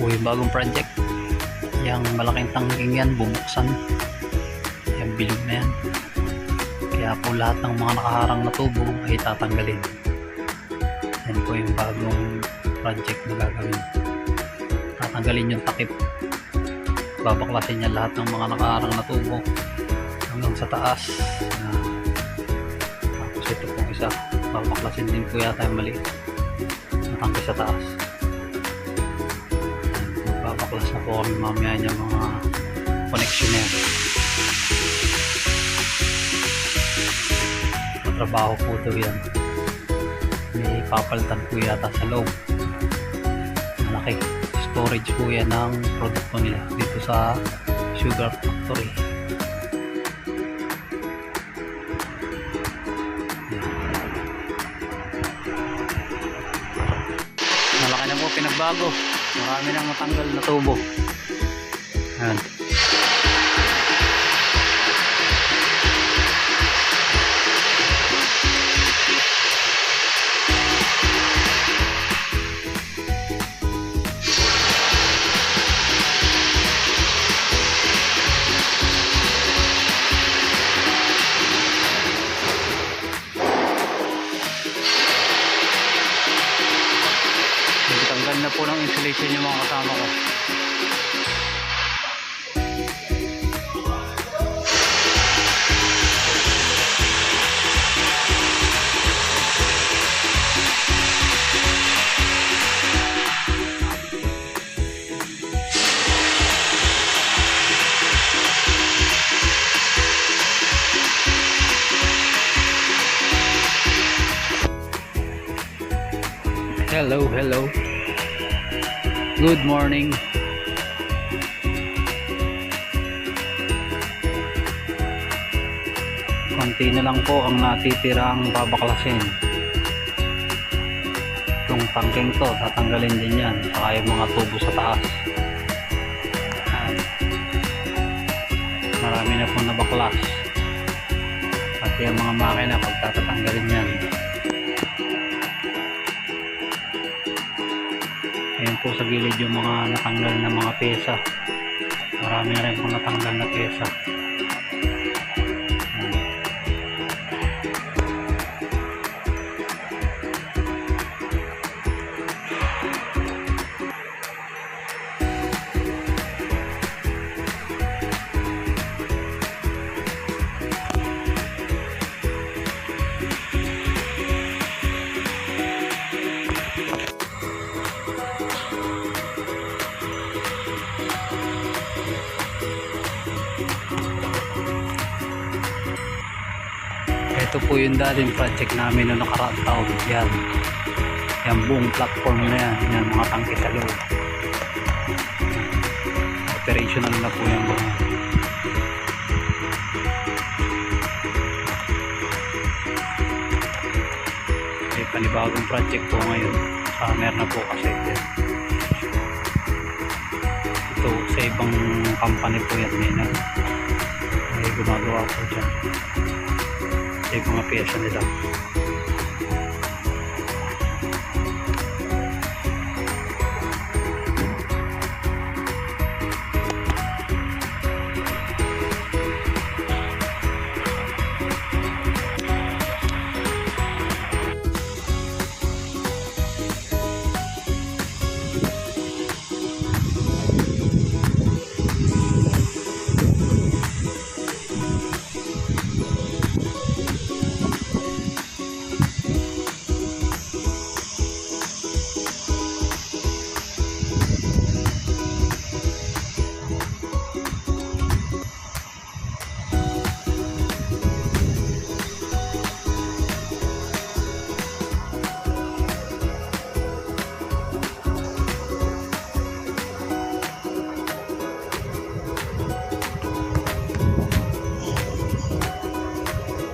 po yung bagong project. Yung malaking tangking yan bumuksan yung bilog na yan. Kaya po lahat ng mga nakaharang na tubo ay tatanggalin. Yan po yung bagong project na gagawin. Tatanggalin yung takip. Babaklasin niya lahat ng mga nakaharang na tubo hanggang sa taas. Na tapos ito pong isa. Babaklasin din po yata yung maliit. Na tangke sa taas babaklas na po kami mamaya niya mga connection na yan trabaho po daw yan. May papalitan po yata sa loob. Malaki. Storage po yan ng produkto nila dito sa sugar factory. Malaki na po pinagbago marami nang matanggal na tubo Ayan. Na po ng insulation yung mga kasama ko. Hello, hello. Good morning. Konti na lang po ang natitirang babaklasin. Itong tangking to, tatanggalin din yan. Saka yung mga tubo sa taas. Marami na po nabaklas. Pati ang mga makina pagtatatanggalin yan. Ayan po sa gilid yung mga natanggal na mga pyesa. Marami na rin po natanggal na pyesa. Ito po yung dating project namin noong nakaraang taon. Yan. Yan buong platform na yan. Yan mga loob. Operational na po yan buong. May panibagong project po ngayon. Summer na po kasi. Yan. Ito sa ibang company po yan. May, na, may gumagawa po dyan sa mga pyesa nila